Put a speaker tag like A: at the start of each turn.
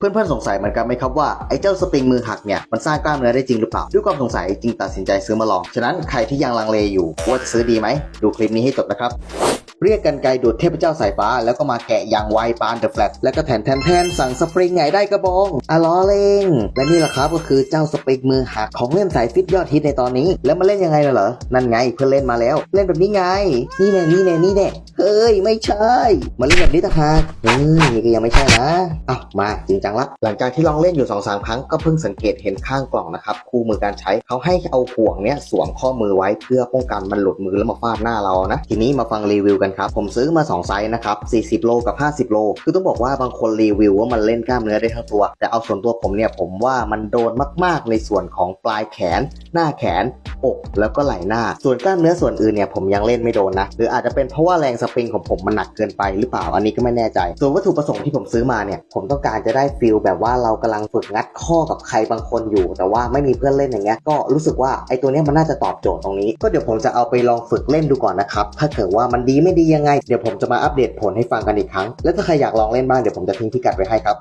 A: เพื่อนๆสงสัยเหมือนกันไหมครับว่าไอ้เจ้าสปริงมือหักเนี่ยมันสร้างกล้ามเนื้อได้จริงหรือเปล่า ด้วยความสงสัยจึงตัดสินใจซื้อมาลอง ฉะนั้นใครที่ยังลังเลอยู่ว่าจะซื้อดีไหม ดูคลิปนี้ให้จบนะครับ เรียกกันไกลดูดเทพเจ้าสายฟ้า แล้วก็มาแกะอย่างไวปานเดอะแฟลตแล้วก็แทนแทนแทนสั่งสปริงไงได้กระบองอะล้อเล่งและนี่แหละครับก็คือเจ้าสปริงมือหักของเล่นสายฟิตยอดฮิตในตอนนี้ แล้วมาเล่นยังไงล่ะเหรอนั่นไงเพื่อนเล่นมาแล้ว เล่นแบบนี้ไง นี่แน่นี่แน่นี่แน่เฮ้ยไม่ใช่ มาเล่นแบบนี้ต่างหากเฮ้ยนี่ก็ยังไม่ใช่นะอ้าวมาจริงจังละหลังจากที่ลองเล่นอยู่2อสาครั้งก็เพิ่งสังเกตเห็นข้างกล่องนะครับคู่มือการใช้เขาให้เอาห่วงเนี้ยสวมข้อมือไว้เพื่อป้องกันมันหลุดมือแล้วมาฟาดหน้าเรานะ ทีนี้มาฟังรีวิวกันครับ ผมซื้อมา 2 ไซส์นะครับ 40 โลกับ 50 โล คือต้องบอกว่าบางคนรีวิวว่ามันเล่นกล้ามเนื้อได้ทั้งตัว แต่เอาส่วนตัวผมเนี่ยผมว่ามันโดนมาก ๆ ในส่วนของปลายแขน หน้าแขนอกแล้วก็ไหล่หน้า ส่วนกล้ามเนื้อส่วนอื่นเนี่ยผมยังเล่นไม่โดนนะ หรืออาจจะเป็นเพราะว่าแรงสปริงของผมมันหนักเกินไปหรือเปล่าอันนี้ก็ไม่แน่ใจ ส่วนวัตถุประสงค์ที่ผมซื้อมาเนี่ยผมต้องการจะได้ฟีลแบบว่าเรากำลังฝึกงัดข้อกับใครบางคนอยู่ แต่ว่าไม่มีเพื่อนเล่นอย่างเงี้ยก็รู้สึกว่าไอ้ตัวเนี้ยมันน่าจะตอบโจทย์ตรงนี้ ก็เดี๋ยวผมจะเอาไปลองฝึกเล่นดูก่อนนะครับถ้าเกิดว่ามันดีไม่ดียังไง เดี๋ยวผมจะมาอัปเดตผลให้ฟังกันอีกครั้ง และถ้าใครอยากลองเล่นบ้างเดี๋ยวผมจะทิ้งพิกัดไว้ให้ครับ